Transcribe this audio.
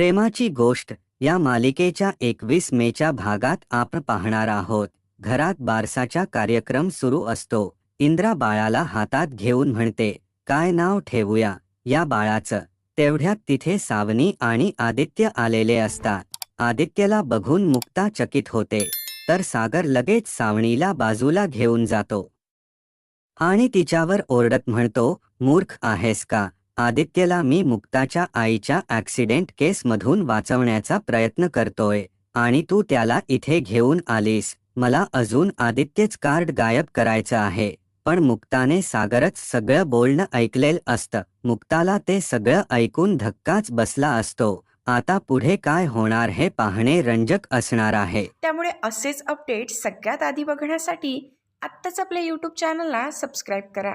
प्रेमाची गोष्ट या मालिकेच्या एकवीस मेच्या भागात आपण पाहणार आहोत. घरात बारसाचा कार्यक्रम सुरू असतो. इंद्रा बाळाला हातात घेऊन म्हणते काय नाव ठेवूया या बाळाचं. तेवढ्यात तिथे सावनी आणि आदित्य आलेले असतात. आदित्यला बघून मुक्ता चकित होते. तर सागर लगेच सावणीला बाजूला घेऊन जातो. आणि तिच्यावर ओरडत म्हणतो मूर्ख आहेस का? आदित्यला मी मुक्ताच्या आईच्या ॲक्सिडेंट केसमधून वाचवण्याचा प्रयत्न करतोय आणि तू त्याला इथे घेऊन आलीस. मला अजून आदित्यच कार्ड गायब करायचं आहे. पण मुक्ताने सागरच सगळं बोलणं ऐकलेलं असतं. मुक्ताला ते सगळं ऐकून धक्काच बसला असतो. आता पुढे काय होणार हे पाहणे रंजक असणार आहे. त्यामुळे असेच अपडेट सगळ्यात आधी बघण्यासाठी आत्ताच आपल्या यूट्यूब चॅनलला सबस्क्राईब करा.